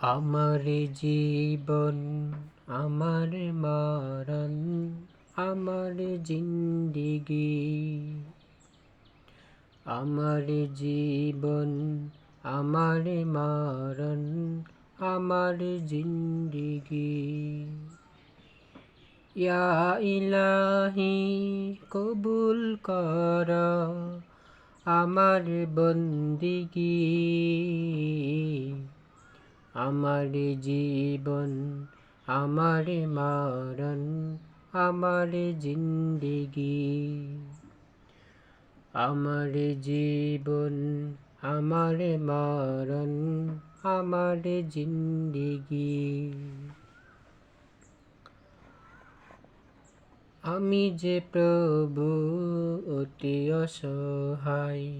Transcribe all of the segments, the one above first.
আমার জীবন, আমার মারণ, আমার জিন্দিগি। আমার জীবন, আমার মারণ, আমার জিন্দিগি। ইয়া ইলাহি, কবুল কর, আমার বন্দিগি। আমার জীবন, আমার মারণ, আমার জিন্দিগি। আমার জীবন, আমার মারণ, আমার জিন্দিগি। আমি যে প্রভু, অতি অসহায়।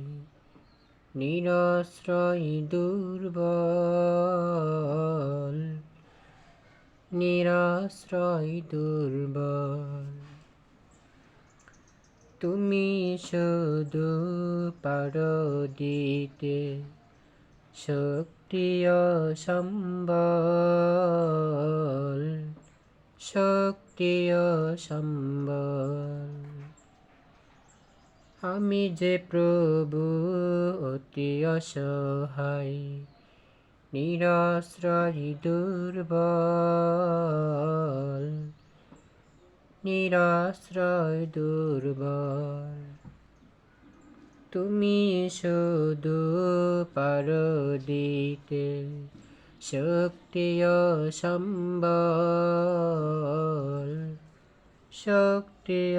নিরাশ্রয় দুর্বল নিরাশ্রয় দুর্বল। তুমি শুধু পার দিতে শক্তি সম্বল শক্তি সম্বল আমি যে প্রভু, অতি অসহায়, নিরাশ্রয়, দুর্বল নিরাশ্রয়, দুর্বল। তুমি শুধু পার দিতে শক্তি সম্বল শক্তি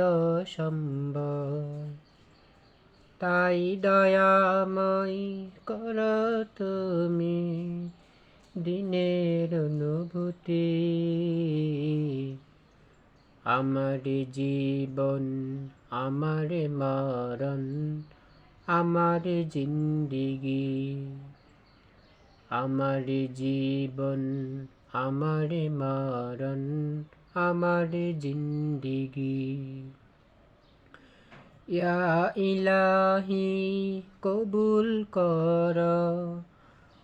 সম্বল। তাই দয়াময় কর তুমি দিনের অনুভূতি। আমার জীবন, আমার মরণ, আমার জিন্দিগি। আমার জীবন, আমার মরণ, আমার জিন্দিগি। ইয়া ইলাহি, কবুল কর।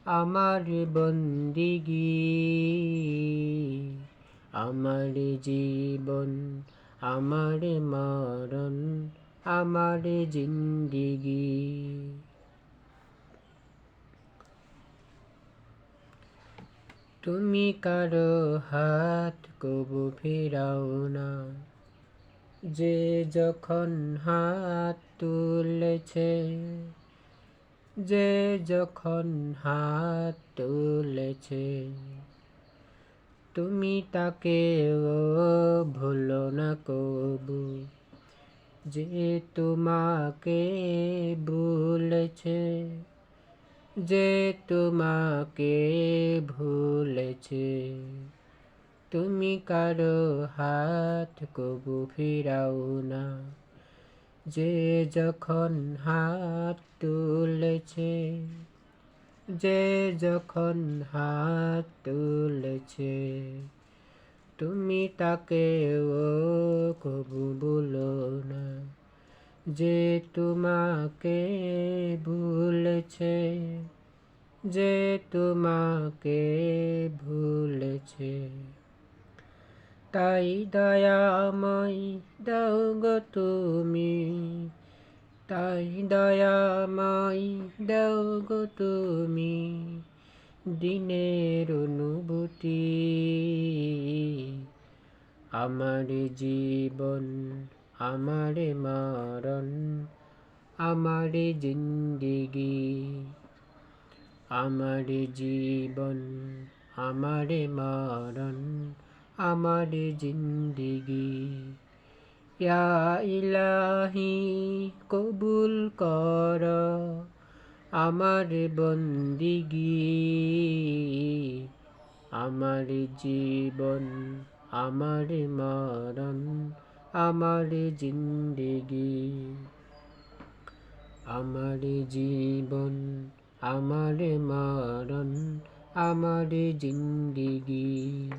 আমার বন্দিগি, আমার জীবন, আমার মরণ, আমার জিন্দিগি। তুমি কারও হাত কবু ফেরাও না। যে যখন হাত তুলেছে, যে যখন হাত তুলেছে, তুমি তাকে ভুলো না কবু, যে তোমাকে ভুলেছে, যে তোমাকে ভুলেছে। তুমি কারও হাত কবু ফিরাও না। যে যখন হাত তুলেছে, যে যখন হাত তুলেছে, তুমি তাকে ও কবু বলো না। যে তোমাকে ভুলেছে, যে তোমাকে ভুলেছে। তাই দয়াময় দাও গো তুমি। তাই দয়াময় দাও গো তুমি। দিনের অনুভূতি। আমার জীবন, আমার মারণ, আমার জিন্দিগি। আমার জীবন, আমার মারণ আমার জিন্দিগি। ইলাহি, কবুল কর, আমার বন্দিগি। আমার জীবন, আমার মরণ, আমার জিন্দিগি। আমার জীবন, আমার মরণ, আমার জিন্দিগি।